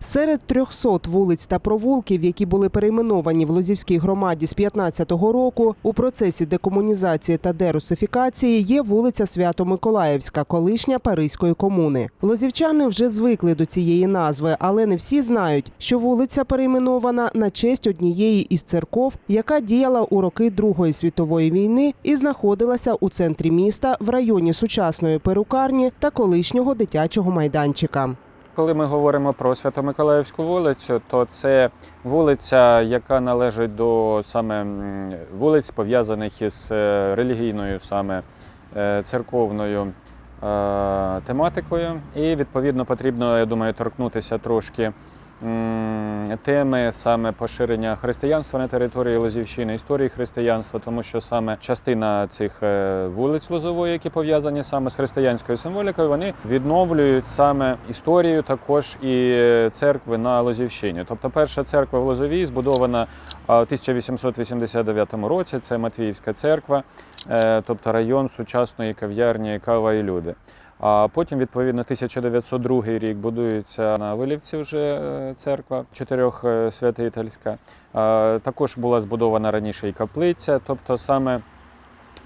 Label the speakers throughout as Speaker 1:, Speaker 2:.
Speaker 1: Серед 300 вулиць та провулків, які були перейменовані в Лозівській громаді з 15-го року, у процесі декомунізації та дерусифікації є вулиця Свято-Миколаївська, колишня Паризької комуни. Лозівчани вже звикли до цієї назви, але не всі знають, що вулиця перейменована на честь однієї із церков, яка діяла у роки Другої світової війни і знаходилася у центрі міста в районі сучасної перукарні та колишнього дитячого майданчика.
Speaker 2: Коли ми говоримо про Свято-Миколаївську вулицю, то це вулиця, яка належить до саме вулиць, пов'язаних із е, релігійною саме е, церковною е, тематикою. І відповідно потрібно, я думаю, торкнутися трошки теми саме поширення християнства на території Лозівщини, історії християнства, тому що саме частина цих е, вулиць Лозової, які пов'язані саме з християнською символікою, вони відновлюють саме історію також і церкви на Лозівщині. Тобто, перша церква в Лозовій збудована в 1889 році. Це Матвіївська церква, е, тобто район сучасної кав'ярні Кава і люди. А потім, відповідно, 1902 рік будується на Вилівці вже е, церква чотирьохсвятительська. Е, Також була збудована раніше і каплиця, тобто саме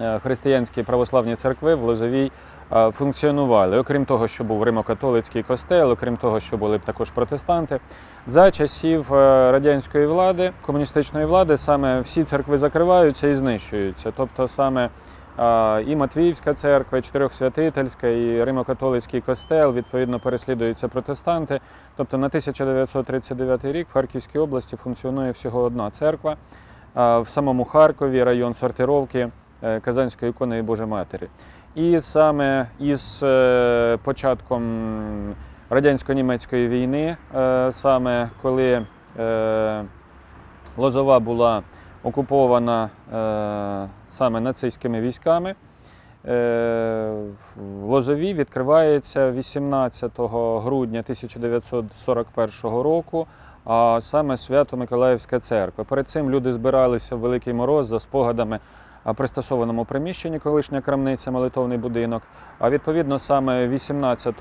Speaker 2: е, християнські православні церкви в Лозовій е, функціонували. Окрім того, що був римокатолицький костел, окрім того, що були б також протестанти. За часів е, радянської влади, комуністичної влади, саме всі церкви закриваються і знищуються. Тобто саме і Матвіївська церква, і Чотирьохсвятительська, і Римокатолицький костел, відповідно, переслідуються протестанти. Тобто на 1939 рік в Харківській області функціонує всього одна церква. В самому Харкові район сортировки е, Казанської ікони Божої Матері. І саме із е, початком радянсько-німецької війни, е, саме коли Лозова була окупована е, саме нацистськими військами. Е, В Лозові відкривається 18 грудня 1941 року, а саме Свято-Миколаївська церква. Перед цим люди збиралися в Великий Мороз за спогадами а, пристосованому приміщенні, колишня крамниця, молитовний будинок. А відповідно саме 18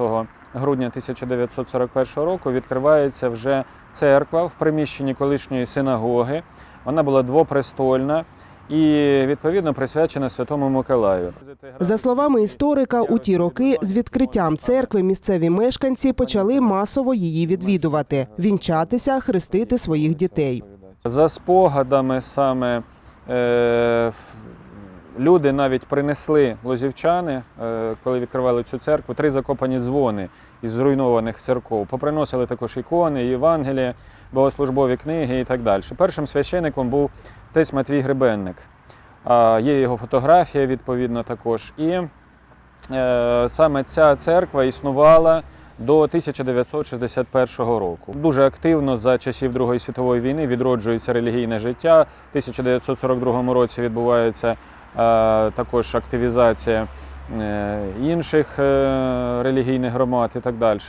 Speaker 2: грудня 1941 року відкривається вже церква в приміщенні колишньої синагоги. Вона була двопрестольна і відповідно присвячена Святому Миколаю.
Speaker 1: За словами історика, у ті роки з відкриттям церкви місцеві мешканці почали масово її відвідувати, вінчатися, хрестити своїх дітей.
Speaker 2: За спогадами саме е, люди навіть принесли лозівчани, е, коли відкривали цю церкву, три закопані дзвони із зруйнованих церков. Поприносили також ікони, Євангелія, богослужбові книги і так далі. Першим священником був отець Матвій Гребенник. Є його фотографія, відповідно, також. І е, саме ця церква існувала до 1961 року. Дуже активно за часів Другої світової війни відроджується релігійне життя. В 1942 році відбувається е, також активізація інших е, релігійних громад і так далі.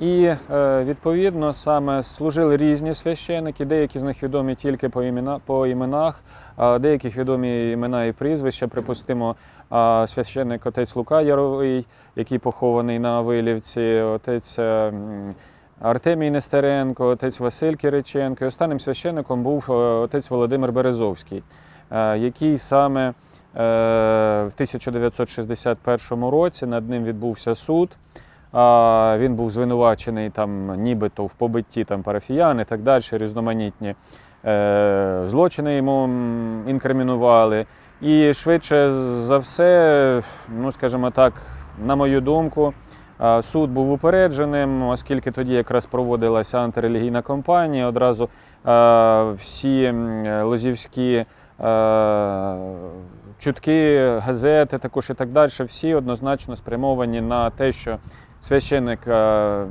Speaker 2: І е, відповідно саме служили різні священики, деякі з них відомі тільки по, імена, по іменах, а деяких відомі імена і прізвища. Припустимо, священник отець Лука Яровий, який похований на Вилівці, отець е, Артемій Нестеренко, отець Василь Кириченко. І останнім священником був е, отець Володимир Березовський, е, який саме е, в 1961 році над ним відбувся суд. Він був звинувачений там, нібито в побитті там, парафіян і так далі, різноманітні е, злочини йому інкримінували. І швидше за все, ну скажімо так, на мою думку, суд був упередженим, оскільки тоді якраз проводилася антирелігійна кампанія. Одразу е, всі лозівські е, чутки, газети, також і так далі, всі однозначно спрямовані на те, що священника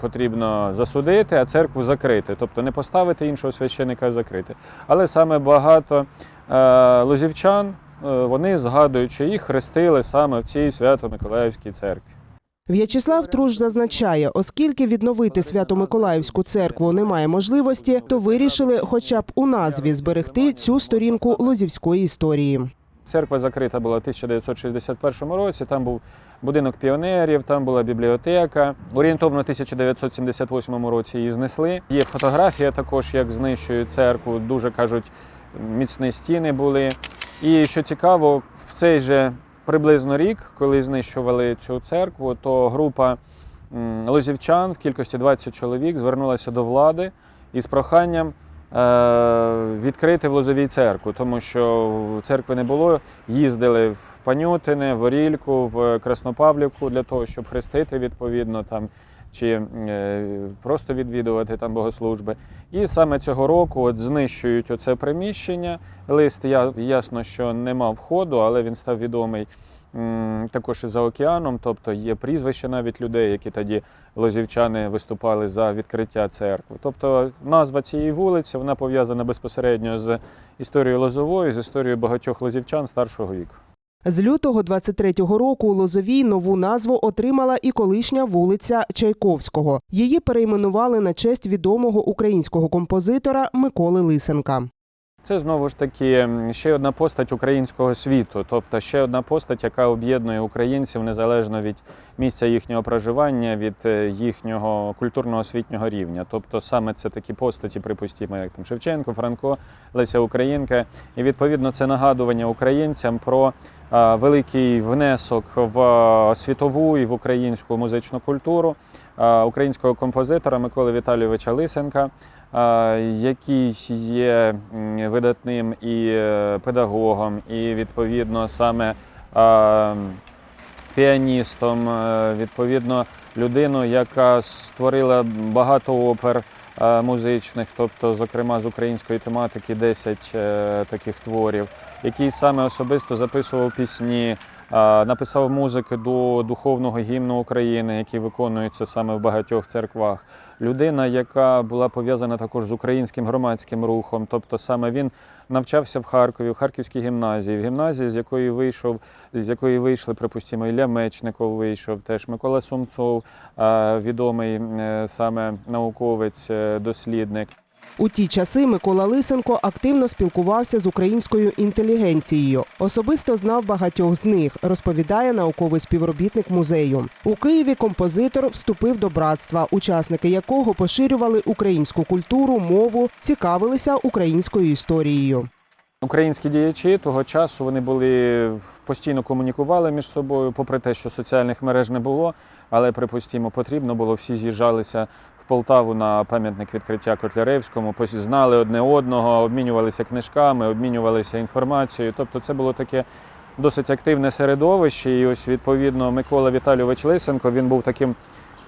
Speaker 2: потрібно засудити, а церкву закрити. Тобто не поставити іншого священика, а закрити. Але саме багато е, лозівчан, е, вони згадують, що їх хрестили саме в цій Свято-Миколаївській церкві.
Speaker 1: В'ячеслав Труш зазначає, оскільки відновити Свято-Миколаївську церкву немає можливості, то вирішили, хоча б у назві зберегти цю сторінку лозівської історії.
Speaker 2: Церква закрита була в 1961 році. Там був будинок піонерів, там була бібліотека. Орієнтовно в 1978 році її знесли. Є фотографія також, як знищують церкву. Дуже кажуть, міцні стіни були. І що цікаво, в цей же приблизно рік, коли знищували цю церкву, то група лозівчан в кількості 20 чоловік звернулася до влади із проханням е, відкрити в Лозовій церкву, тому що церкви не було. Їздили в Панютине, в Орільку, в Краснопавлівку для того, щоб хрестити відповідно там. Чи е, просто відвідувати там богослужби. І саме цього року от знищують оце приміщення. Лист я, ясно, що не мав входу, але він став відомий також і за океаном. Тобто є прізвища навіть людей, які тоді лозівчани виступали за відкриття церкви. Тобто назва цієї вулиці вона пов'язана безпосередньо з історією Лозової, з історією багатьох лозівчан старшого віку.
Speaker 1: З лютого 23-го року у Лозовій нову назву отримала і колишня вулиця Чайковського. Її перейменували на честь відомого українського композитора Миколи Лисенка.
Speaker 2: Це знову ж таки ще одна постать українського світу, тобто ще одна постать, яка об'єднує українців незалежно від місця їхнього проживання, від е, їхнього культурно-освітнього рівня. Тобто саме це такі постаті, припустимо, як там Шевченко, Франко, Леся Українка. І відповідно це нагадування українцям про великий внесок в світову і в українську музичну культуру українського композитора Миколи Віталійовича Лисенка який є видатним і е, педагогом, і відповідно саме піаністом, е, відповідно, людину, яка створила багато опер е, музичних, тобто, зокрема, з української тематики 10 е, таких творів, який саме особисто записував пісні. Написав музики до духовного гімну України, який виконується саме в багатьох церквах людина, яка була пов'язана також з українським громадським рухом. Тобто саме він навчався в Харкові, в Харківській гімназії, в гімназії, з якої вийшов, з якої вийшли, припустимо, Ілля Мечников вийшов, теж Микола Сумцов, відомий е, саме науковець, е, дослідник.
Speaker 1: У ті часи Микола Лисенко активно спілкувався з українською інтелігенцією. Особисто знав багатьох з них, розповідає науковий співробітник музею. У Києві композитор вступив до братства, учасники якого поширювали українську культуру, мову, цікавилися українською історією.
Speaker 2: Українські діячі того часу вони були постійно комунікували між собою, попри те, що соціальних мереж не було, але припустимо, потрібно було. Всі з'їжджалися Полтаву на пам'ятник відкриття Котляревському, знали одне одного, обмінювалися книжками, обмінювалися інформацією. Тобто, це було таке досить активне середовище. І ось відповідно Микола Віталійович Лисенко він був таким.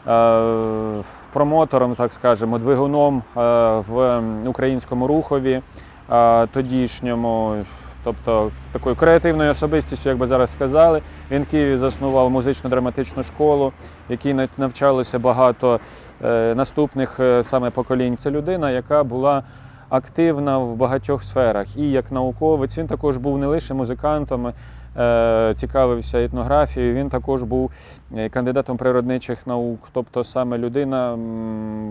Speaker 2: е, Промотором, так скажемо, двигуном е, в українському рухові е, тодішньому, тобто такою креативною особистістю, як би зараз сказали. Він в Києві заснував музично-драматичну школу, в якій нав- навчалося багато е, наступних е, саме поколінь. Це людина, яка була активна в багатьох сферах. І як науковець він також був не лише музикантом. Е, Цікавився етнографією, він також був е, кандидатом природничих наук, тобто саме людина,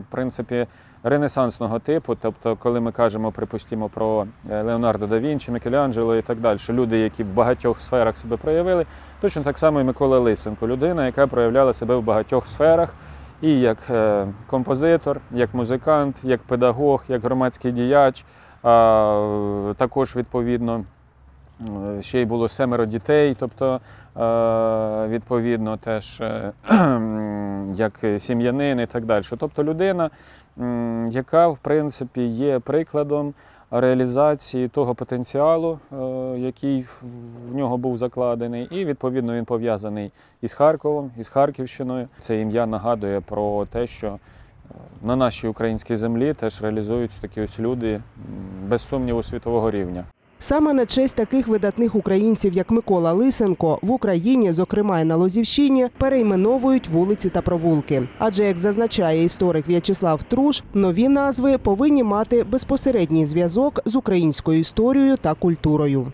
Speaker 2: в принципі, ренесансного типу. Тобто, коли ми кажемо, припустимо, про е, Леонардо да Вінчі, Мікеланджело і так далі, люди, які в багатьох сферах себе проявили, точно так само і Микола Лисенко, людина, яка проявляла себе в багатьох сферах. І як композитор, як музикант, як педагог, як громадський діяч, а, також відповідно ще й було семеро дітей, тобто е, відповідно теж е, як сім'янин і так далі. Тобто людина, яка в принципі є прикладом реалізації того потенціалу, е, який в- нього був закладений, і відповідно він пов'язаний із Харковом, із Харківщиною. Це ім'я нагадує про те, що е, на нашій українській землі теж реалізуються такі ось люди без сумніву світового рівня.
Speaker 1: Саме на честь таких видатних українців, як Микола Лисенко, в Україні, зокрема і на Лозівщині, перейменовують вулиці та провулки. Адже, як зазначає історик В'ячеслав Труш, нові назви повинні мати безпосередній зв'язок з українською історією та культурою.